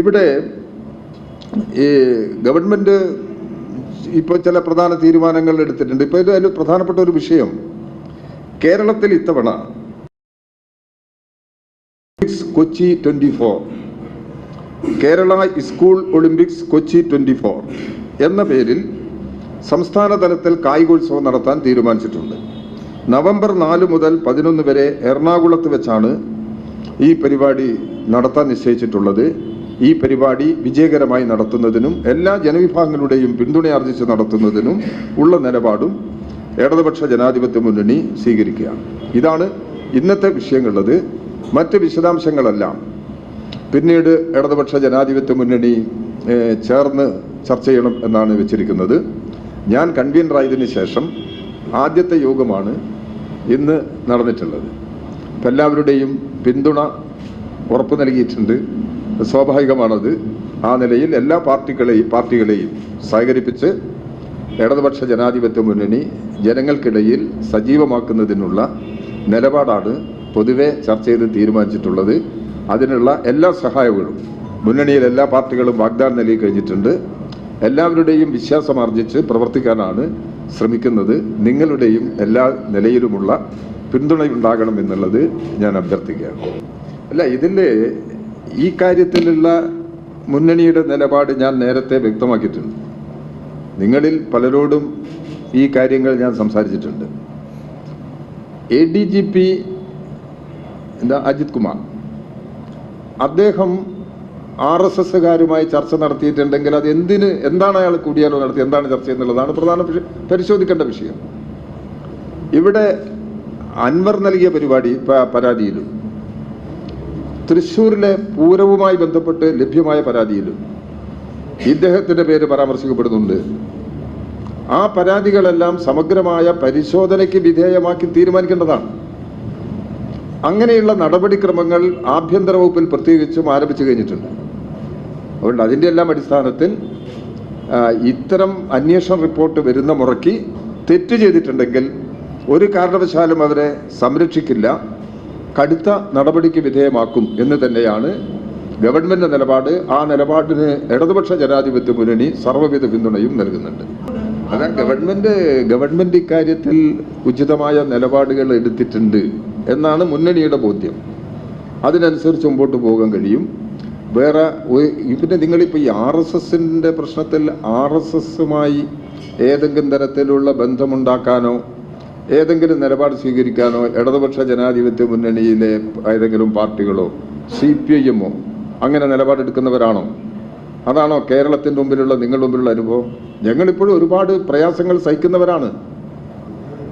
ഇവിടെ ഈ ഗവൺമെന്റ് ഇപ്പോൾ ചില പ്രധാന തീരുമാനങ്ങൾ എടുത്തിട്ടുണ്ട്. ഇപ്പോൾ ഇത് അതിൽ പ്രധാനപ്പെട്ട ഒരു വിഷയം. കേരളത്തിൽ ഇത്തവണ Kochi twenty four. Kerala school Olympics Kochi twenty four എന്ന പേരിൽ സംസ്ഥാന തലത്തിൽ കായികോത്സവം നടത്താൻ തീരുമാനിച്ചിട്ടുണ്ട്. നവംബർ നാല് മുതൽ പതിനൊന്ന് വരെ എറണാകുളത്ത് വെച്ചാണ് ഈ പരിപാടി നടത്താൻ നിശ്ചയിച്ചിട്ടുള്ളത്. ഈ പരിപാടി വിജയകരമായി നടത്തുന്നതിനും എല്ലാ ജനവിഭാഗങ്ങളുടെയും പിന്തുണയാർജിച്ച് നടത്തുന്നതിനും ഉള്ള നിലപാടും ഇടതുപക്ഷ ജനാധിപത്യ മുന്നണി സ്വീകരിക്കുകയാണ്. ഇതാണ് ഇന്നത്തെ വിഷയങ്ങളുള്ളത്. മറ്റ് വിശദാംശങ്ങളെല്ലാം പിന്നീട് ഇടതുപക്ഷ ജനാധിപത്യ മുന്നണി ചേർന്ന് ചർച്ച ചെയ്യണം എന്നാണ് വെച്ചിരിക്കുന്നത്. ഞാൻ കൺവീനറായതിന് ശേഷം ആദ്യത്തെ യോഗമാണ് ഇന്ന് നടന്നിട്ടുള്ളത്. എല്ലാവരുടെയും പിന്തുണ ഉറപ്പു നൽകിയിട്ടുണ്ട്. സ്വാഭാവികമാണത്. ആ നിലയിൽ എല്ലാ പാർട്ടികളെയും പാർട്ടികളെയും സഹകരിപ്പിച്ച് ഇടതുപക്ഷ ജനാധിപത്യ മുന്നണി ജനങ്ങൾക്കിടയിൽ സജീവമാക്കുന്നതിനുള്ള നിലപാടാണ് പൊതുവെ ചർച്ച ചെയ്ത് തീരുമാനിച്ചിട്ടുള്ളത്. അതിനുള്ള എല്ലാ സഹായങ്ങളും മുന്നണിയിൽ എല്ലാ പാർട്ടികളും വാഗ്ദാനം നൽകി കഴിഞ്ഞിട്ടുണ്ട്. എല്ലാവരുടെയും വിശ്വാസമാർജിച്ച് പ്രവർത്തിക്കാനാണ് ശ്രമിക്കുന്നത്. നിങ്ങളുടെയും എല്ലാ നിലയിലുമുള്ള പിന്തുണയുണ്ടാകണം എന്നുള്ളത് ഞാൻ അഭ്യർത്ഥിക്കുകയാണ്. അല്ല ഇതിൽ ഈ കാര്യത്തിലുള്ള മുന്നണിയുടെ നിലപാട് ഞാൻ നേരത്തെ വ്യക്തമാക്കിയിട്ടുണ്ട്. നിങ്ങളിൽ പലരോടും ഈ കാര്യങ്ങൾ ഞാൻ സംസാരിച്ചിട്ടുണ്ട്. എ ഡി ജി പി എന്താ അജിത് കുമാർ. അദ്ദേഹം ആർ എസ് എസ്സുകാരുമായി ചർച്ച നടത്തിയിട്ടുണ്ടെങ്കിൽ അത് എന്തിന് എന്താണ് അയാൾ കൂടിയാലോ നടത്തി എന്താണ് ചർച്ച എന്നുള്ളതാണ് പ്രധാന പരിശോധിക്കേണ്ട വിഷയം. ഇവിടെ അൻവർ നൽകിയ പരിപാടി പരാതിയിലും തൃശ്ശൂരിലെ പൂരവുമായി ബന്ധപ്പെട്ട് ലഭ്യമായ പരാതിയിൽ ഇദ്ദേഹത്തിന്റെ പേര് പരാമർശിക്കപ്പെടുന്നുണ്ട്. ആ പരാതികളെല്ലാം സമഗ്രമായ പരിശോധനയ്ക്ക് വിധേയമാക്കി തീരുമാനിക്കേണ്ടതാണ്. അങ്ങനെയുള്ള നടപടിക്രമങ്ങൾ ആഭ്യന്തര വകുപ്പിൽ പ്രത്യേകിച്ചും ആരംഭിച്ചു കഴിഞ്ഞിട്ടുണ്ട്. അതുകൊണ്ട് അതിന്റെ എല്ലാം അടിസ്ഥാനത്തിൽ ഇത്തരം അന്വേഷണ റിപ്പോർട്ട് വരുന്ന മുറയ്ക്ക് തെറ്റ് ചെയ്തിട്ടുണ്ടെങ്കിൽ ഒരു കാരണവശാലും അവരെ സംരക്ഷിക്കില്ല. കടുത്ത നടപടിക്ക് വിധേയമാക്കും എന്ന് തന്നെയാണ് ഗവൺമെന്റ് നിലപാട്. ആ നിലപാടിന് ഇടതുപക്ഷ ജനാധിപത്യ മുന്നണി സർവവിധ പിന്തുണയും നൽകുന്നുണ്ട്. അതാ ഗവൺമെന്റ് ഗവൺമെന്റ് ഇക്കാര്യത്തിൽ ഉചിതമായ നിലപാടുകൾ എടുത്തിട്ടുണ്ട് എന്നാണ് മുന്നണിയുടെ ബോധ്യം. അതിനനുസരിച്ച് മുമ്പോട്ട് പോകാൻ കഴിയും. വേറെ പിന്നെ നിങ്ങളിപ്പോൾ ഈ ആർ എസ് എസിന്റെ പ്രശ്നത്തിൽ ആർ എസ് എസുമായി ഏതെങ്കിലും തരത്തിലുള്ള ബന്ധമുണ്ടാക്കാനോ ഏതെങ്കിലും നിലപാട് സ്വീകരിക്കാനോ ഇടതുപക്ഷ ജനാധിപത്യ മുന്നണിയിലെ ഏതെങ്കിലും പാർട്ടികളോ സി പി ഐ എമ്മോ അങ്ങനെ നിലപാടെടുക്കുന്നവരാണോ അതാണോ കേരളത്തിന്റെ മുമ്പിലുള്ള നിങ്ങളുടെ മുമ്പിലുള്ള അനുഭവം? ഞങ്ങളിപ്പോഴും ഒരുപാട് പ്രയാസങ്ങൾ സഹിക്കുന്നവരാണ്.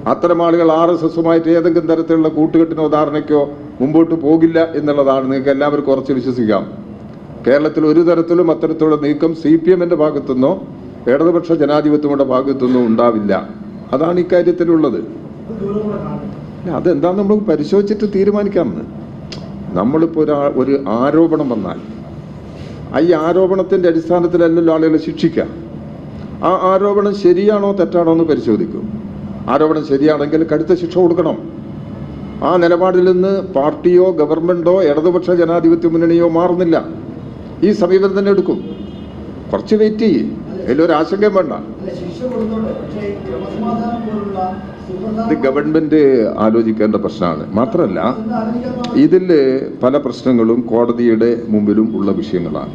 അത്തരം ആളുകൾ ആർ എസ് എസുമായിട്ട് ഏതെങ്കിലും തരത്തിലുള്ള കൂട്ടുകെട്ടിനോ ധാരണയ്ക്കോ മുമ്പോട്ട് പോകില്ല എന്നുള്ളതാണ് നിങ്ങൾക്ക് എല്ലാവർക്കും കുറച്ച് വിശ്വസിക്കാം. കേരളത്തിൽ ഒരു തരത്തിലും അത്തരത്തിലുള്ള നീക്കം സി പി എമ്മിന്റെ ഭാഗത്തുനിന്നോ ഇടതുപക്ഷ ജനാധിപത്യങ്ങളുടെ ഭാഗത്തുനിന്നോ ഉണ്ടാവില്ല. അതാണ് ഇക്കാര്യത്തിലുള്ളത് അതെന്താന്ന് നമ്മൾ പരിശോധിച്ചിട്ട് തീരുമാനിക്കാമെന്ന്. നമ്മളിപ്പോൾ ഒരു ഒരു ആരോപണം വന്നാൽ ആ ഈ ആരോപണത്തിന്റെ അടിസ്ഥാനത്തിലല്ലല്ലോ ആളുകളെ ശിക്ഷിക്കുക. ആ ആരോപണം ശരിയാണോ തെറ്റാണോ എന്ന് പരിശോധിക്കും. ആരോപണം ശരിയാണെങ്കിൽ കടുത്ത ശിക്ഷ കൊടുക്കണം. ആ നിലപാടിൽ നിന്ന് പാർട്ടിയോ ഗവൺമെന്റോ ഇടതുപക്ഷ ജനാധിപത്യ മുന്നണിയോ മാറുന്നില്ല. ഈ സമീപനം തന്നെ എടുക്കും. കുറച്ച് വെയിറ്റ് ചെയ്യും. അതിലൊരു ആശങ്കയും വേണ്ട ഇത് ഗവൺമെന്റ് ആലോചിക്കേണ്ട പ്രശ്നമാണ്. മാത്രമല്ല ഇതിൽ പല പ്രശ്നങ്ങളും കോടതിയുടെ മുമ്പിലും ഉള്ള വിഷയങ്ങളാണ്.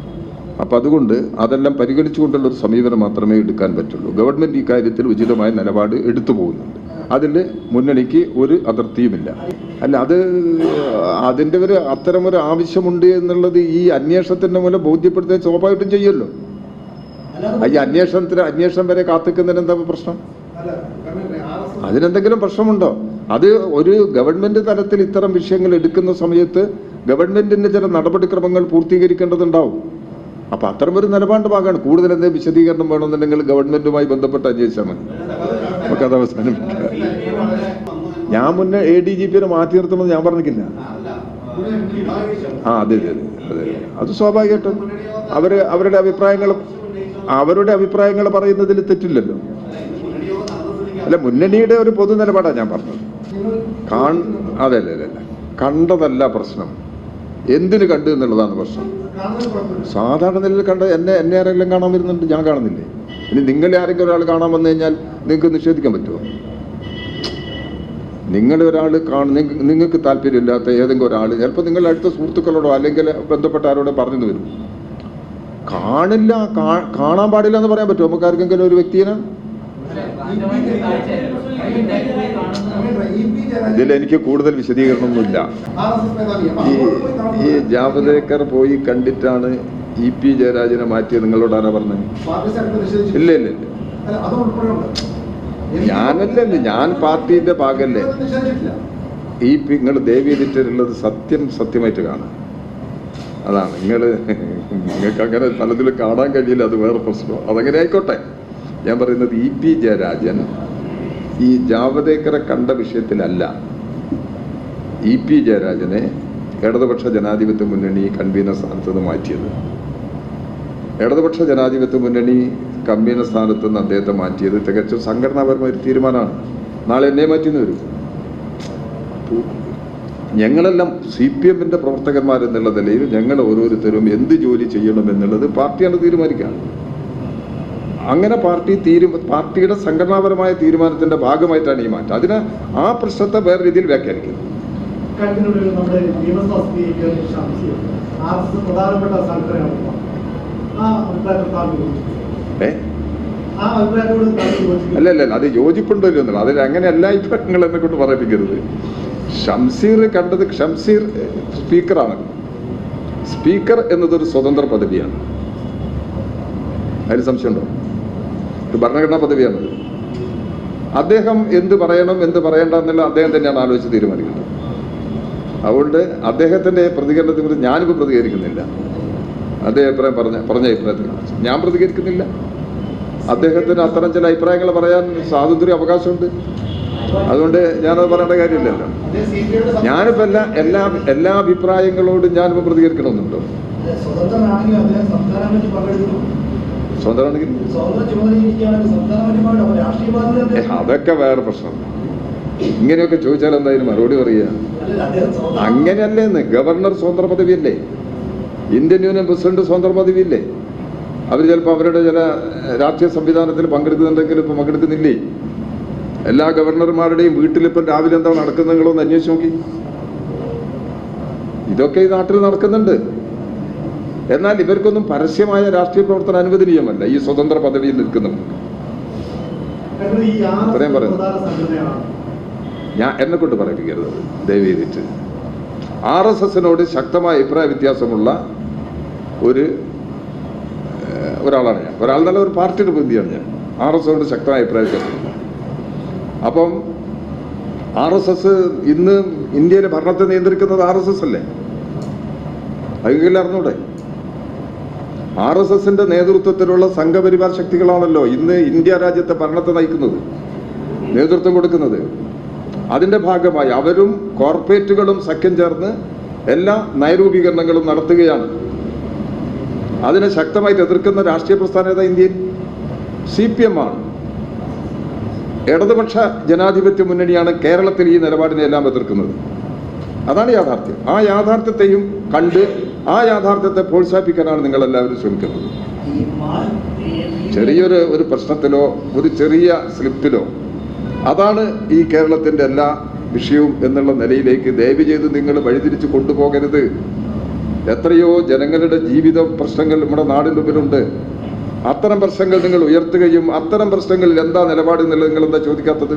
അപ്പം അതുകൊണ്ട് അതെല്ലാം പരിഗണിച്ചുകൊണ്ടുള്ള ഒരു സമീപനം മാത്രമേ എടുക്കാൻ പറ്റുള്ളൂ. ഗവൺമെന്റ് ഈ കാര്യത്തിൽ ഉചിതമായ നിലപാട് എടുത്തു പോകുന്നുണ്ട്. അതിൽ മുന്നണിക്ക് ഒരു അതിർത്തിയുമില്ല. അല്ല അത് അതിന്റെ ഒരു അത്തരം ഒരു ആവശ്യമുണ്ട് എന്നുള്ളത് ഈ അന്വേഷണത്തിന്റെ മൂലം ബോധ്യപ്പെടുത്താൻ സ്വാഭാവികമായിട്ടും ചെയ്യുമല്ലോ. ഈ അന്വേഷണത്തിന് അന്വേഷണം വരെ കാത്തിക്കുന്നതിന് എന്താ പ്രശ്നം? അതിനെന്തെങ്കിലും പ്രശ്നമുണ്ടോ? അത് ഒരു ഗവൺമെന്റ് തലത്തിൽ ഇത്തരം വിഷയങ്ങൾ എടുക്കുന്ന സമയത്ത് ഗവൺമെന്റിന്റെ ചില നടപടിക്രമങ്ങൾ പൂർത്തീകരിക്കേണ്ടതുണ്ടാവും. അപ്പൊ അത്തരം ഒരു നിലപാട് ഭാഗമാണ്. കൂടുതൽ എന്തെങ്കിലും വിശദീകരണം വേണമെന്നുണ്ടെങ്കിൽ ഗവൺമെന്റുമായി ബന്ധപ്പെട്ട് അന്വേഷിച്ചാൽ മതി. നമുക്കത് അവസാനിപ്പിക്കാം. ഞാൻ മുന്നേ എ ഡി ജി പിനെ മാറ്റി നിർത്തുമെന്ന് ഞാൻ പറഞ്ഞിട്ടില്ല. ആ അതെ അതെ അതെ അതെ. അത് സ്വാഭാവികമായിട്ടും. അവർ അവരുടെ അഭിപ്രായങ്ങൾ അവരുടെ അഭിപ്രായങ്ങൾ പറയുന്നതിൽ തെറ്റില്ലല്ലോ. അല്ല മുന്നണിയുടെ ഒരു പൊതു നിലപാടാണ് ഞാൻ പറഞ്ഞത്. കാൺ അതെ അല്ല അതെ കണ്ടതല്ല പ്രശ്നം. എന്തിനു കണ്ടു എന്നുള്ളതാണ് പ്രശ്നം. സാധാരണ നിലയിൽ കണ്ട എന്നെ എന്നെ ആരെങ്കിലും കാണാൻ വരുന്നുണ്ട് ഞാൻ കാണുന്നില്ലേ? ഇനി നിങ്ങളെ ആരെങ്കിലും ഒരാൾ കാണാൻ വന്നു കഴിഞ്ഞാൽ നിങ്ങൾക്ക് നിഷേധിക്കാൻ പറ്റുമോ? നിങ്ങളെ ഒരാൾ കാണും നിങ്ങൾക്ക് താല്പര്യമില്ലാത്ത ഏതെങ്കിലും ഒരാൾ ചിലപ്പോൾ നിങ്ങളുടെ അടുത്ത സുഹൃത്തുക്കളോടോ അല്ലെങ്കിൽ ബന്ധപ്പെട്ട ആരോടോ പറഞ്ഞു വരും. കാണില്ല കാണാൻ പാടില്ല എന്ന് പറയാൻ പറ്റുമോ? നമുക്ക് ആർക്കെങ്കിലും ഒരു ജയരാജൻ ഇതിൽ എനിക്ക് കൂടുതൽ വിശദീകരണമൊന്നുമില്ല. ഈ ഈ ജാവദേക്കർ പോയി കണ്ടിട്ടാണ് ഇ പി ജയരാജനെ മാറ്റിയത്. നിങ്ങളോട് ആരാ പറഞ്ഞത്? ഇല്ല ഇല്ല ഇല്ല. ഞാനല്ലേ ഞാൻ പാർട്ടിന്റെ ഭാഗല്ലേ. ഈ പി നിങ്ങൾ ദേവി എഡിറ്ററുള്ളത് സത്യം സത്യമായിട്ട് കാണാം. അതാണ്. നിങ്ങൾ നിങ്ങൾക്ക് അങ്ങനെ പലതിലും കാണാൻ കഴിയില്ല. അത് വേറെ പ്രശ്നമാണ്. അതങ്ങനെ ആയിക്കോട്ടെ. ഞാൻ പറയുന്നത് ഇ പി ജയരാജൻ ഈ ജാവദേക്കറെ കണ്ട വിഷയത്തിലല്ല. ഇ പി ജയരാജനെ ഇടതുപക്ഷ ജനാധിപത്യ മുന്നണി കൺവീനർ സ്ഥാനത്ത് നിന്ന് മാറ്റിയത്. ഇടതുപക്ഷ ജനാധിപത്യ മുന്നണി കൺവീനർ സ്ഥാനത്ത് നിന്ന് അദ്ദേഹത്തെ മാറ്റിയത് തികച്ചും സംഘടനാപരമായ ഒരു തീരുമാനമാണ്. നാളെ എന്നെ മാറ്റിന്ന് വരും. ഞങ്ങളെല്ലാം സി പി എമ്മിന്റെ പ്രവർത്തകന്മാരെന്നുള്ള നിലയിൽ ഞങ്ങൾ ഓരോരുത്തരും എന്ത് ജോലി ചെയ്യണം എന്നുള്ളത് പാർട്ടിയാണ് തീരുമാനിക്കുക. അങ്ങനെ പാർട്ടി തീരു പാർട്ടിയുടെ സംഘടനാപരമായ തീരുമാനത്തിന്റെ ഭാഗമായിട്ടാണ് ഈ മാറ്റം. അതിന് ആ പ്രശ്നത്തെ വേറെ രീതിയിൽ വ്യാഖ്യാനിക്കുന്നത് അല്ലല്ല. ഏ? അല്ല അല്ല അത് യോജിപ്പുണ്ടോ ഇല്ലയോ എന്നുള്ളത്. അതിൽ അങ്ങനെ എല്ലാ നിങ്ങൾ എന്നെ കൊണ്ട് പറയിപ്പിക്കരുത്. ഷംസീർ കണ്ടത് ഷംസീർ സ്പീക്കറാണ്. സ്പീക്കർ എന്നതൊരു സ്വതന്ത്ര പദവിയാണ്. അതിന് സംശയമുണ്ടോ? ഇത് ഭരണഘടനാ പദവിയാണ്. അദ്ദേഹം എന്ത് പറയണം എന്ത് പറയണ്ട എന്നുള്ള അദ്ദേഹം തന്നെയാണ് ആലോചിച്ച് തീരുമാനിക്കുന്നത്. അതുകൊണ്ട് അദ്ദേഹത്തിന്റെ പ്രതികരണത്തെ കുറിച്ച് ഞാനിപ്പോൾ പ്രതികരിക്കുന്നില്ല. അദ്ദേഹം അഭിപ്രായം പറഞ്ഞ പറഞ്ഞ അഭിപ്രായത്തിൽ ഞാൻ പ്രതികരിക്കുന്നില്ല. അദ്ദേഹത്തിന് അത്തരം ചില അഭിപ്രായങ്ങൾ പറയാൻ സ്വാതന്ത്ര്യ അവകാശമുണ്ട്. അതുകൊണ്ട് ഞാനത് പറയേണ്ട കാര്യമില്ലല്ലോ. ഞാനിപ്പോൾ എല്ലാ എല്ലാ എല്ലാ അഭിപ്രായങ്ങളോടും ഞാനിപ്പോൾ പ്രതികരിക്കണമെന്നുണ്ടോ? സ്വതന്ത്രനാണെങ്കിൽ അദ്ദേഹം സംസ്ഥാന കമ്മിറ്റി പങ്കെടുക്കുന്നു സ്വന്തമാണെങ്കിൽ സ്വതന്ത്ര ചുമതലയിരിക്കുകയാണെങ്കിൽ സംസ്ഥാന കമ്മിറ്റി പങ്കെടുക്കും അപ്പോൾ രാഷ്ട്രീയ ബാധ്യത ഏ, അദ്ദേഹം- അതൊക്കെ വേറെ പ്രശ്നം. ഇങ്ങനെയൊക്കെ ചോദിച്ചാൽ എന്തായാലും മറുപടി പറയുക. അങ്ങനെയല്ലേന്ന് ഗവർണർ സ്വതന്ത്ര പദവിയല്ലേ? ഇന്ത്യൻ യൂണിയൻ പ്രസിഡന്റ് സ്വതന്ത്ര പദവിയില്ലേ? അവർ ചിലപ്പോൾ അവരുടെ ചില രാഷ്ട്രീയ സംവിധാനത്തിൽ പങ്കെടുക്കുന്നുണ്ടെങ്കിലും ഇപ്പം പങ്കെടുക്കുന്നില്ലേ? എല്ലാ ഗവർണർമാരുടെയും വീട്ടിൽ വീട്ടിലിപ്പം രാവിലെ എന്താ നടക്കുന്നത് നിങ്ങളൊന്ന് അന്വേഷിച്ച് നോക്കി. ഇതൊക്കെ ഈ നാട്ടിൽ നടക്കുന്നുണ്ട്. എന്നാൽ ഇവർക്കൊന്നും പരസ്യമായ രാഷ്ട്രീയ പ്രവർത്തനം അനുവദനീയമല്ല. ഈ സ്വതന്ത്ര പദവിയിൽ നിൽക്കുന്നവർ. എസ് ഇത്രയും പറയുന്നു. ഞാൻ എന്നെ കൊണ്ട് പറയിപ്പിക്കരുത്. ദയവ് ചെയ്തിട്ട്. ആർ എസ് എസിനോട് ശക്തമായ അഭിപ്രായ വ്യത്യാസമുള്ള ഒരു ഒരാളാണ് ഞാൻ. ഒരാൾ നല്ല ഒരു പാർട്ടിയുടെ പ്രതിയാണ് ഞാൻ. ആർ എസ് എസിനോട് ശക്തമായ അഭിപ്രായ വ്യത്യാസമുള്ള അപ്പം ആർ എസ് എസ് ഇന്ന് ഇന്ത്യയിലെ ഭരണത്തെ നിയന്ത്രിക്കുന്നത് ആർ എസ് എസ് അല്ലേ? അയ്യോ അറിഞ്ഞൂടെ? ആർ എസ് എസിന്റെ നേതൃത്വത്തിലുള്ള സംഘപരിവാർ ശക്തികളാണല്ലോ ഇന്ന് ഇന്ത്യ രാജ്യത്തെ ഭരണത്തെ നയിക്കുന്നത് നേതൃത്വം കൊടുക്കുന്നത്. അതിന്റെ ഭാഗമായി അവരും കോർപ്പറേറ്റുകളും സഖ്യം ചേർന്ന് എല്ലാ നയരൂപീകരണങ്ങളും നടത്തുകയാണ്. അതിനെ ശക്തമായിട്ട് എതിർക്കുന്ന രാഷ്ട്രീയ പ്രസ്ഥാന ഏതാ ഇന്ത്യയിൽ? സി പി എം ആണ്. ഇടതുപക്ഷ ജനാധിപത്യ മുന്നണിയാണ് കേരളത്തിൽ ഈ നിലപാടിനെ എല്ലാം എതിർക്കുന്നത്. അതാണ് യാഥാർത്ഥ്യം. ആ യാഥാർത്ഥ്യത്തെയും കണ്ട് ആ യാഥാർത്ഥ്യത്തെ പ്രോത്സാഹിപ്പിക്കാനാണ് നിങ്ങൾ എല്ലാവരും ശ്രമിക്കുന്നത് ചെറിയൊരു ഒരു പ്രശ്നത്തിലോ ഒരു ചെറിയ സ്ലിപ്പിലോ അതാണ് ഈ കേരളത്തിന്റെ എല്ലാ വിഷയവും എന്നുള്ള നിലയിലേക്ക് ദയവ് ചെയ്ത് നിങ്ങൾ വഴിതിരിച്ച് കൊണ്ടുപോകരുത്. എത്രയോ ജനങ്ങളുടെ ജീവിത പ്രശ്നങ്ങൾ നമ്മുടെ നാടിന്റെ മുമ്പിലുണ്ട്. അത്തരം പ്രശ്നങ്ങൾ നിങ്ങൾ ഉയർത്തുകയും അത്തരം പ്രശ്നങ്ങളിൽ എന്താ നിലപാട് എന്നുള്ളത് നിങ്ങൾ എന്താ ചോദിക്കാത്തത്?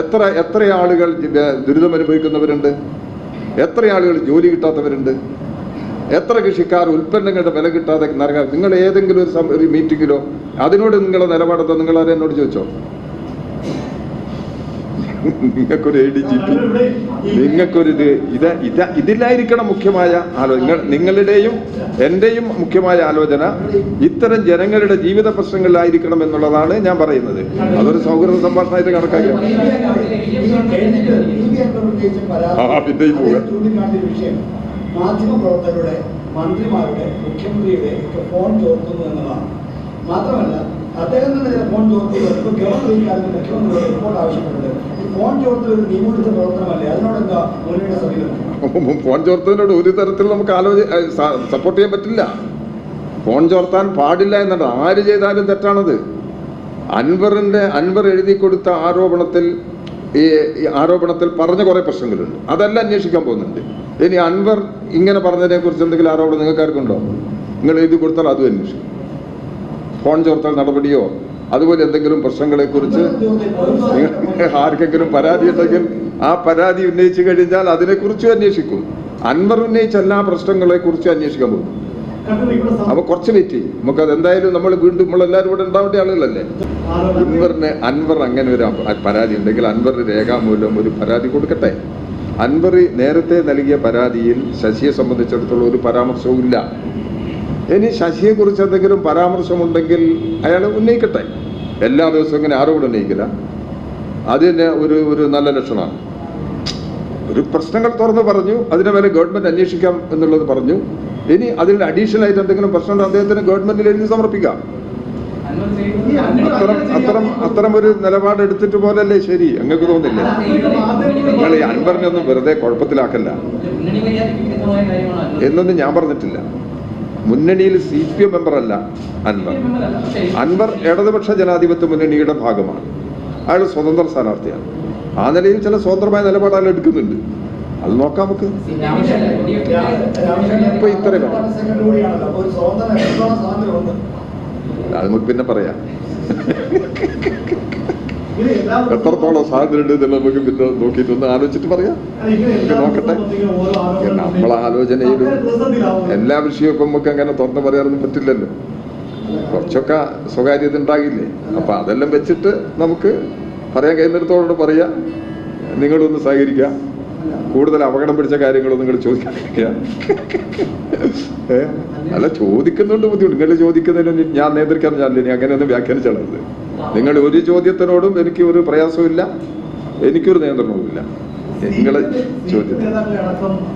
എത്ര എത്ര ആളുകൾ ദുരിതം അനുഭവിക്കുന്നവരുണ്ട് എത്ര ആളുകൾ ജോലി കിട്ടാത്തവരുണ്ട്? എത്ര കൃഷിക്കാർ ഉൽപ്പന്നങ്ങളുടെ വില കിട്ടാതെ നിറങ്ങാൻ നിങ്ങൾ ഏതെങ്കിലും ഒരു മീറ്റിങ്ങിലോ അതിനോട് നിങ്ങളുടെ നിലപാടെന്താ? നിങ്ങൾ എന്നോട് ചോദിച്ചോ? നിങ്ങൾക്കൊരു എ ഡി ജി പി നിങ്ങൾക്കൊരു ഇത് ഇത് ഇത് ഇതിലായിരിക്കണം മുഖ്യമായ ആലോചന നിങ്ങളുടെയും എന്റെയും മുഖ്യമായ ആലോചന ഇത്തരം ജനങ്ങളുടെ ജീവിത പ്രശ്നങ്ങളിലായിരിക്കണം എന്നുള്ളതാണ് ഞാൻ പറയുന്നത്. അതൊരു സൗഹൃദ സംഭാഷണമായിട്ട് കണക്കാക്കാം. ആ, പിന്നെ മാധ്യമപ്രവർത്തകരുടെ മന്ത്രിമാരുടെ മുഖ്യമന്ത്രിയുടെ ഒക്കെ ഫോൺ ചോർത്തുന്നു എന്നതാണ്. മാത്രമല്ല അദ്ദേഹം തന്നെ ഫോൺ ചോർത്തി ഇപ്പൊ ഗവൺമെന്റ് ഈ കാര്യത്തിൽ മുഖ്യമന്ത്രി റിപ്പോർട്ട് ആവശ്യപ്പെട്ടത് ഈ ഫോൺ ചോർത്തി ഒരു നിയമവിരുദ്ധ പ്രവർത്തനമല്ലേ? അതിനോട് എന്താ മുന്നണിയുടെ സമീപനം ഫോൺ ചോർത്തതിനോട് ഒരു തരത്തിൽ നമുക്ക് ആലോചി സപ്പോർട്ട് ചെയ്യാൻ പറ്റില്ല. ഫോൺ ചോർത്താൻ പാടില്ല എന്നാണ് ആര് ചെയ്താലും തെറ്റാണത്. അൻവറിന്റെ അൻവർ എഴുതി കൊടുത്ത ആരോപണത്തിൽ ഈ ആരോപണത്തിൽ പറഞ്ഞ കുറേ പ്രശ്നങ്ങളുണ്ട്. അതെല്ലാം അന്വേഷിക്കാൻ പോകുന്നുണ്ട്. ഇനി അൻവർ ഇങ്ങനെ പറഞ്ഞതിനെ കുറിച്ച് എന്തെങ്കിലും ആരോപണം നിങ്ങൾക്കാർക്കുണ്ടോ? നിങ്ങൾ എഴുതി കൊടുത്താൽ അതും അന്വേഷിക്കും. ഫോൺ ചോർത്തൽ നടപടിയോ? അതുപോലെ എന്തെങ്കിലും പ്രശ്നങ്ങളെ കുറിച്ച് ആർക്കെങ്കിലും പരാതി ഉണ്ടെങ്കിൽ ആ പരാതി ഉന്നയിച്ചു കഴിഞ്ഞാൽ അതിനെക്കുറിച്ചും അന്വേഷിക്കും. അൻവർ ഉന്നയിച്ച എല്ലാ പ്രശ്നങ്ങളെ കുറിച്ച് അന്വേഷിക്കാൻ പോകും. അപ്പൊ കുറച്ച് വെയിറ്റ് ചെയ്യും. നമുക്ക് അത് എന്തായാലും നമ്മൾ വീണ്ടും നമ്മളെല്ലാവരും ഇവിടെ ഉണ്ടാവേണ്ട ആളുകളല്ലേ? അൻവറിന് അൻവർ അങ്ങനെ ഒരു പരാതി ഉണ്ടെങ്കിൽ അൻവർ രേഖാമൂലം ഒരു പരാതി കൊടുക്കട്ടെ. അൻവർ നേരത്തെ നൽകിയ പരാതിയിൽ ശശിയെ സംബന്ധിച്ചിടത്തോളം ഒരു പരാമർശവും ഇല്ല ഇനി ശശിയെ കുറിച്ച് എന്തെങ്കിലും പരാമർശമുണ്ടെങ്കിൽ അയാൾ ഉന്നയിക്കട്ടെ. എല്ലാ ദിവസവും ഇങ്ങനെ ആരോട് ഉന്നയിക്കില്ല. അത് തന്നെ ഒരു ഒരു നല്ല ലക്ഷണമാണ്. ഒരു പ്രശ്നങ്ങൾ തുറന്ന് പറഞ്ഞു അതിനെ മേലെ ഗവൺമെന്റ് അന്വേഷിക്കാം എന്നുള്ളത് പറഞ്ഞു. ഇനി അതിൽ അഡീഷണൽ ആയിട്ട് എന്തെങ്കിലും പ്രശ്നം അദ്ദേഹത്തിന് ഗവൺമെന്റിൽ എഴുതി സമർപ്പിക്കാം. അത്തരം അത്തരം അത്തരം ഒരു നിലപാട് എടുത്തിട്ട് പോലല്ലേ ശരി? അങ്ങക്ക് തോന്നില്ലേ? നിങ്ങൾ ഈ അൻവറിനെ ഒന്നും വെറുതെ കുഴപ്പത്തിലാക്കല്ല. എന്നൊന്നും ഞാൻ പറഞ്ഞിട്ടില്ല. മുന്നണിയിൽ സി പി എം മെമ്പറല്ല അൻവർ. അൻവർ ഇടതുപക്ഷ ജനാധിപത്യ മുന്നണിയുടെ ഭാഗമാണ്. അയാൾ സ്വതന്ത്ര സ്ഥാനാർത്ഥിയാണ്. ആ നിലയിൽ ചില സ്വതന്ത്രമായ നിലപാട് അയാൾ എടുക്കുന്നുണ്ട്. അത് നോക്കാം നമുക്ക്. ഇപ്പൊ ഇത്രയും അത് നമുക്ക് പിന്നെ പറയാം. എത്രത്തോളം സാധ്യത ഉണ്ട് എന്നുള്ളത് നമുക്ക് പിന്നെ നോക്കിയിട്ട് ഒന്ന് ആലോചിച്ചിട്ട് പറയാം. നോക്കട്ടെ. നമ്മളെ ആലോചനയിലും എല്ലാ വിഷയവും ഇപ്പം നമുക്ക് അങ്ങനെ തുറന്നു പറയാനൊന്നും പറ്റില്ലല്ലോ. കുറച്ചൊക്കെ സ്വകാര്യത ഉണ്ടാകില്ലേ? അപ്പൊ അതെല്ലാം വെച്ചിട്ട് നമുക്ക് പറയാൻ കഴിയുന്നിടത്തോട് പറയാ. നിങ്ങളൊന്ന് സഹകരിക്കുക കൂടുതൽ അപകടം പിടിച്ച കാര്യങ്ങളൊന്നും നിങ്ങൾ ചോദിക്കാതിരിക്കുക. ഏ? അല്ല ചോദിക്കുന്നുണ്ട് ബുദ്ധിമുട്ട്. നിങ്ങൾ ചോദിക്കുന്നതിന് ഞാൻ നിയന്ത്രിക്കാൻ ഞാൻ ഇനി അങ്ങനെയൊന്നും വ്യാഖ്യാനിച്ചാളത് നിങ്ങൾ ഒരു ചോദ്യത്തിനോടും എനിക്ക് ഒരു പ്രയാസമില്ല എനിക്കൊരു നിയന്ത്രണവുമില്ല. നിങ്ങളെ ചോദ്യം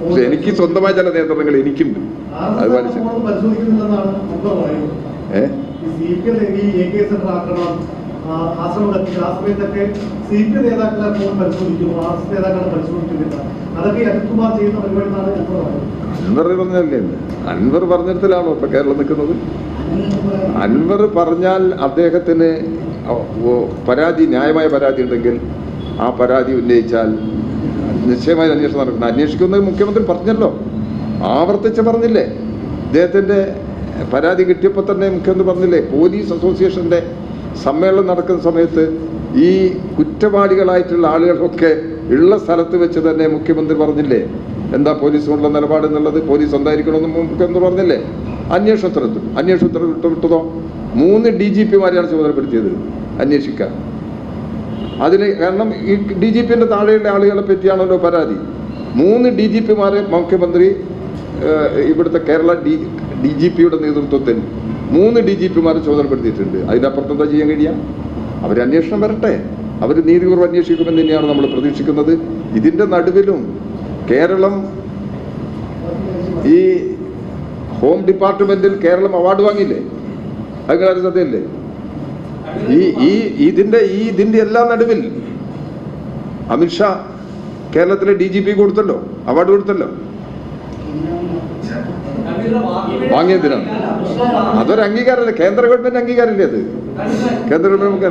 പക്ഷെ എനിക്ക് സ്വന്തമായ ചില നിയന്ത്രണങ്ങൾ എനിക്കുണ്ട് അത് പാലിച്ചു. ഏ? സി പി ആ, സമയത്തൊക്കെ സി നേതാക്കളെ പരിശോധിക്കുന്നു ആർ എസ് നേതാക്കളെ പരിശോധിക്കുന്നില്ല. അൻവർ പറഞ്ഞല്ലേ അൻവർ പറഞ്ഞിടത്തിലാണോ ഇപ്പൊ കേരളം നിൽക്കുന്നത്? അൻവർ പറഞ്ഞാൽ അദ്ദേഹത്തിന് പരാതി ന്യായമായ പരാതി ഉണ്ടെങ്കിൽ ആ പരാതി ഉന്നയിച്ചാൽ നിശ്ചയമായി അന്വേഷണം നടക്കുന്നത് അന്വേഷിക്കുന്നത് മുഖ്യമന്ത്രി പറഞ്ഞല്ലോ. ആവർത്തിച്ച് പറഞ്ഞില്ലേ? അദ്ദേഹത്തിന്റെ പരാതി കിട്ടിയപ്പോൾ തന്നെ മുഖ്യമന്ത്രി പറഞ്ഞില്ലേ? പോലീസ് അസോസിയേഷന്റെ സമ്മേളനം നടക്കുന്ന സമയത്ത് ഈ കുറ്റവാളികളായിട്ടുള്ള ആളുകളൊക്കെ ഉള്ള സ്ഥലത്ത് വെച്ച് തന്നെ മുഖ്യമന്ത്രി പറഞ്ഞില്ലേ? എന്താ പോലീസിനുള്ള നിലപാട് എന്നുള്ളത്? പോലീസ് എന്തായിരിക്കണമെന്ന് എന്ന് പറഞ്ഞില്ലേ? അന്വേഷണത്തിനെത്തു അന്വേഷണത്തിന് വിട്ടതോ? മൂന്ന് ഡി ജി പിമാരെയാണ് ചുമതലപ്പെടുത്തിയത് അന്വേഷിക്കാൻ. അതിന് കാരണം ഈ ഡി ജി പിന്റെ താഴെയുള്ള ആളുകളെ പറ്റിയാണല്ലോ പരാതി. മൂന്ന് ഡി ജി പിമാരെ മുഖ്യമന്ത്രി ഇവിടുത്തെ കേരള ഡി ഡി ജി പിയുടെ നേതൃത്വത്തിൽ മൂന്ന് ഡി ജി പിമാരെ ചുമതലപ്പെടുത്തിയിട്ടുണ്ട്. അതിനപ്പുറത്ത് എന്താ ചെയ്യാൻ കഴിയുക? അവർ അന്വേഷണം വരട്ടെ. അവർ നീതിപൂർവം അന്വേഷിക്കുമെന്ന് തന്നെയാണ് നമ്മൾ പ്രതീക്ഷിക്കുന്നത്. ഇതിന്റെ നടുവിലും കേരളം ഈ ഹോം ഡിപ്പാർട്ട്മെന്റിൽ കേരളം അവാർഡ് വാങ്ങില്ലേ അത് കാര്യം സത്യമല്ലേ ഈ ഈ ഇതിന്റെ ഈ ഇതിന്റെ എല്ലാ നടുവിൽ അമിത്ഷാ കേരളത്തിലെ ഡി ജി പി കൊടുത്തല്ലോ അവാർഡ് കൊടുത്തല്ലോ. വാങ്ങിയതിനാണ്. അതൊരു അംഗീകാരമല്ലേ. കേന്ദ്ര ഗവൺമെന്റ് അംഗീകാരമില്ലേ അത്? കേന്ദ്ര ഗവൺമെന്റ്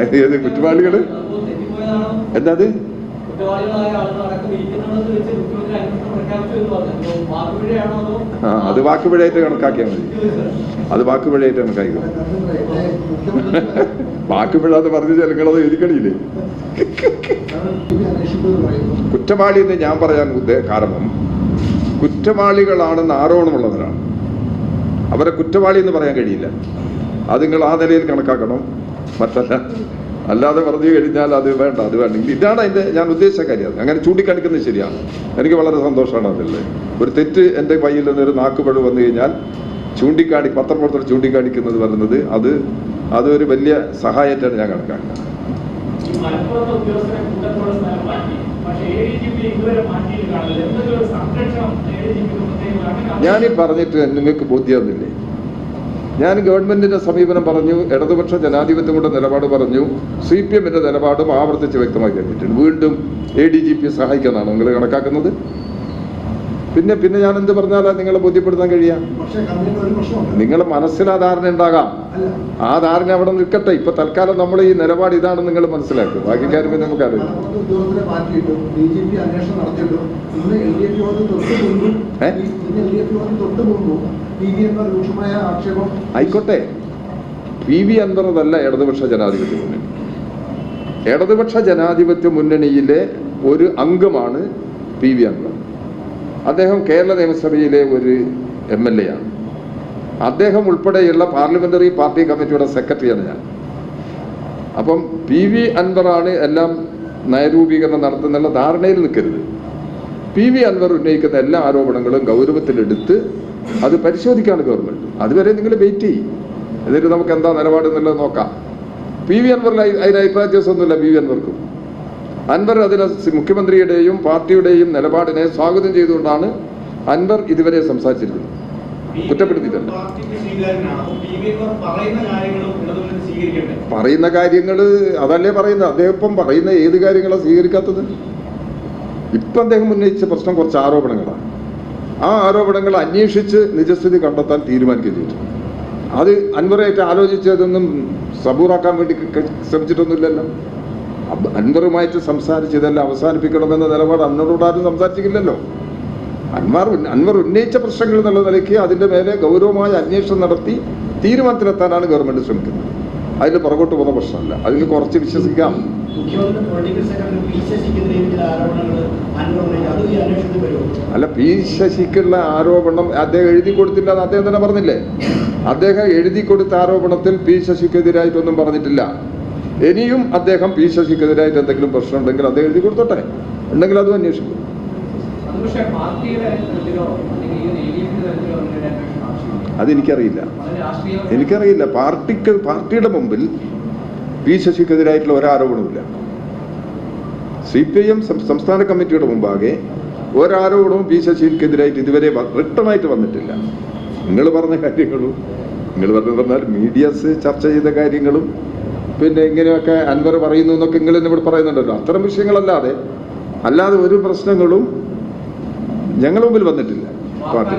അത് ഏത് കുറ്റവാളികൾ? എന്താ അത്? കുറ്റവാളികളായ ആളുകൾ അടക്കം ഇരിക്കുന്നിടത്ത് വെച്ച് മുഖ്യമന്ത്രി അന്വേഷണം പ്രഖ്യാപിച്ചു എന്ന് പറഞ്ഞു. അപ്പോൾ വാക്കുപിഴയാണോ അതോ അത് വാക്കുപിഴയായിട്ട് കണക്കാക്കിയാൽ മതി. അത് വാക്കുപിഴയായിട്ട് കണക്കാക്കി വാക്കുപിഴ എന്ന് പറഞ്ഞു നിങ്ങളത് എഴുതിക്കണിയില്ലേ കുറ്റവാളി എന്ന് ഞാൻ പറയാൻ കാരണം കുറ്റവാളികളാണെന്ന് ആരോപണമുള്ളവരാണ്. അവരെ കുറ്റവാളി എന്ന് പറയാൻ കഴിയില്ല. അത് നിങ്ങൾ ആ നിലയിൽ കണക്കാക്കണം. മറ്റല്ല അല്ലാതെ പറഞ്ഞു കഴിഞ്ഞാൽ അത് വേണ്ട അത് വേണ്ട. ഇതാണ് അതിന്റെ ഞാൻ ഉദ്ദേശിച്ച കാര്യം. അങ്ങനെ ചൂണ്ടിക്കാണിക്കുന്നത് ശരിയാണ്. എനിക്ക് വളരെ സന്തോഷമാണ് അതിൽ ഒരു തെറ്റ് എന്റെ കയ്യിൽ നിന്ന് ഒരു നാക്കുപഴ വന്നു കഴിഞ്ഞാൽ ചൂണ്ടിക്കാണി പത്രപ്രവർത്തകർ ചൂണ്ടിക്കാണിക്കുന്നത് പറയുന്നത് അത് അതൊരു വലിയ സഹായമായിട്ടാണ് ഞാൻ കണക്കാക്കുന്നത്. ഞാനീ പറഞ്ഞിട്ട് നിങ്ങൾക്ക് ബോധ്യമാകുന്നില്ലേ ഞാൻ ഗവൺമെന്റിന്റെ സമീപനം പറഞ്ഞു ഇടതുപക്ഷ ജനാധിപത്യങ്ങളുടെ നിലപാട് പറഞ്ഞു സി പി എമ്മിന്റെ നിലപാടും ആവർത്തിച്ച് വ്യക്തമാക്കി കഴിഞ്ഞിട്ടുണ്ട് വീണ്ടും എ ഡി ജി പി സഹായിക്കാനാണ് നിങ്ങൾ കണക്കാക്കുന്നത്. പിന്നെ പിന്നെ ഞാൻ എന്ത് പറഞ്ഞാലാ നിങ്ങളെ ബോധ്യപ്പെടുത്താൻ കഴിയാ? നിങ്ങൾ മനസ്സിൽ ആ ധാരണ ഉണ്ടാകാം. ആ ധാരണ അവിടെ നിൽക്കട്ടെ. ഇപ്പൊ തൽക്കാലം നമ്മൾ ഈ നിലപാട് ഇതാണെന്ന് നിങ്ങൾ മനസ്സിലാക്കും ബാക്കി കാര്യം പിന്നെ നമുക്കറിയാം പി വി ആയിക്കോട്ടെ. പി വി അൻവറതല്ല ഇടതുപക്ഷ ജനാധിപത്യ മുന്നണി. ഇടതുപക്ഷ ജനാധിപത്യ മുന്നണിയിലെ ഒരു അംഗമാണ് പി വി അൻവർ. അദ്ദേഹം കേരള നിയമസഭയിലെ ഒരു എം എൽ എ ആണ്. അദ്ദേഹം ഉൾപ്പെടെയുള്ള പാർലമെന്ററി പാർട്ടി കമ്മിറ്റിയുടെ സെക്രട്ടറിയാണ് ഞാൻ. അപ്പം പി വി അൻവറാണ് എല്ലാം നയരൂപീകരണം നടത്തുന്നുള്ള ധാരണയിൽ നിൽക്കരുത്. പി വി അൻവർ ഉന്നയിക്കുന്ന എല്ലാ ആരോപണങ്ങളും ഗൗരവത്തിലെടുത്ത് അത് പരിശോധിക്കാണ് ഗവൺമെന്റ്. അതുവരെ നിങ്ങൾ വെയിറ്റ് ചെയ്യും. എന്നിട്ട് നമുക്ക് എന്താ നിലപാട് എന്നുള്ളത് നോക്കാം. പി വി അൻവറിൽ അതിന് അഭിപ്രായ വ്യത്യാസമൊന്നുമില്ല പി വി അൻവർക്കും. അൻവർ അതിന് മുഖ്യമന്ത്രിയുടെയും പാർട്ടിയുടെയും നിലപാടിനെ സ്വാഗതം ചെയ്തുകൊണ്ടാണ് അൻവർ ഇതുവരെ സംസാരിച്ചിരിക്കുന്നത് കുറ്റപ്പെടുത്തിയിട്ടുണ്ട്. പറയുന്ന കാര്യങ്ങൾ അതല്ലേ പറയുന്നത്? അദ്ദേഹം പറയുന്ന ഏത് കാര്യങ്ങളാണ് സ്വീകരിക്കാത്തത്? ഇപ്പം അദ്ദേഹം ഉന്നയിച്ച പ്രശ്നം കുറച്ച് ആരോപണങ്ങളാണ്. ആ ആരോപണങ്ങൾ അന്വേഷിച്ച് നിജസ്ഥിതി കണ്ടെത്താൻ തീരുമാനിക്കുകയും ചെയ്തു അത് അൻവറായിട്ട് ആലോചിച്ചതൊന്നും സബൂറാക്കാൻ വേണ്ടി ശ്രമിച്ചിട്ടൊന്നുമില്ലല്ലോ. അൻവറുമായിട്ട് സംസാരിച്ച് ഇതെല്ലാം അവസാനിപ്പിക്കണമെന്ന നിലപാട് അന്നോട് ആരും സംസാരിച്ചിട്ടില്ലല്ലോ. അൻവർ അൻവർ ഉന്നയിച്ച പ്രശ്നങ്ങൾ എന്നുള്ള നിലയ്ക്ക് അതിന്റെ മേലെ ഗൗരവമായ അന്വേഷണം നടത്തി തീരുമാനത്തിലെത്താനാണ് ഗവൺമെന്റ് ശ്രമിക്കുന്നത്. അതിൽ പുറകോട്ട് പോകുന്ന പ്രശ്നമല്ല. അതിൽ കുറച്ച് വിശ്വസിക്കാം. അല്ല പി ശശിക്കുള്ള ആരോപണം അദ്ദേഹം എഴുതി കൊടുത്തില്ല എന്ന് അദ്ദേഹം തന്നെ പറഞ്ഞില്ലേ? അദ്ദേഹം എഴുതി കൊടുത്ത ആരോപണത്തിൽ പി ശശിക്കെതിരായിട്ടൊന്നും പറഞ്ഞിട്ടില്ല. ഇനിയും അദ്ദേഹം പി ശശിക്കെതിരായിട്ട് എന്തെങ്കിലും പ്രശ്നം ഉണ്ടെങ്കിൽ അദ്ദേഹം എഴുതി കൊടുത്തോട്ടെ? ഉണ്ടെങ്കിൽ അതും അന്വേഷിക്കും. അതെനിക്കറിയില്ല. എനിക്കറിയില്ല. പാർട്ടിക്ക് പാർട്ടിയുടെ മുമ്പിൽ പി ശശിക്കെതിരായിട്ടുള്ള ഒരാരോപണവുമില്ല സി പി ഐ എം സംസ്ഥാന കമ്മിറ്റിയുടെ മുമ്പാകെ ഒരാരോപണവും പി ശശിക്കെതിരായിട്ട് ഇതുവരെ വ്യക്തമായിട്ട് വന്നിട്ടില്ല. നിങ്ങൾ പറഞ്ഞ കാര്യങ്ങളും നിങ്ങൾ പറഞ്ഞു പറഞ്ഞാൽ മീഡിയാസ് ചർച്ച ചെയ്ത കാര്യങ്ങളും പിന്നെ ഇങ്ങനെയൊക്കെ അൻവർ പറയുന്നു എന്നൊക്കെ നിങ്ങൾ ഇവിടെ പറയുന്നുണ്ടല്ലോ. അത്തരം വിഷയങ്ങളല്ലാതെ അല്ലാതെ ഒരു പ്രശ്നങ്ങളും ഞങ്ങളുടെ മുമ്പിൽ വന്നിട്ടില്ല. പാർട്ടി.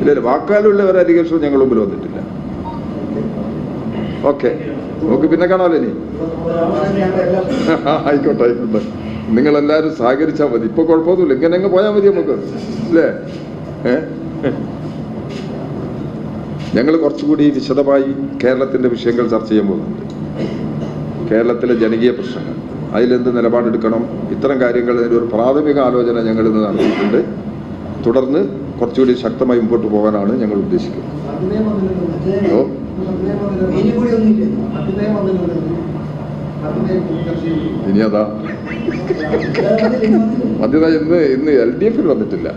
ഇല്ല വാക്കാലുള്ള ഒരു അലിഗേഷനും ഞങ്ങളുടെ മുമ്പിൽ വന്നിട്ടില്ല. ഓക്കെ. നമുക്ക് പിന്നെ കാണാമല്ലോ ഇനി? ആയിക്കോട്ടെ ആയിക്കോട്ടെ. നിങ്ങൾ എല്ലാവരും സഹകരിച്ചാൽ മതി. ഇപ്പൊ കുഴപ്പമൊന്നുമില്ല. ഇങ്ങനെ അങ്ങ് പോയാൽ മതി നമുക്ക്. അല്ലേ ഞങ്ങൾ കുറച്ചുകൂടി വിശദമായി കേരളത്തിന്റെ വിഷയങ്ങൾ ചർച്ച ചെയ്യാൻ പോകുന്നുണ്ട്. കേരളത്തിലെ ജനകീയ പ്രശ്നങ്ങൾ. അതിലെന്ത് നിലപാടെടുക്കണം? ഇത്തരം കാര്യങ്ങൾ ഒരു പ്രാഥമിക ആലോചന ഞങ്ങൾ ഇന്ന് നടത്തിയിട്ടുണ്ട്. തുടർന്ന് കുറച്ചുകൂടി ശക്തമായി മുമ്പോട്ട് പോകാനാണ് ഞങ്ങൾ ഉദ്ദേശിക്കുന്നത്. ഇനി അതാ. മധ്യത ഇന്ന് ഇന്ന് എൽ ഡി എഫിൽ വന്നിട്ടില്ല.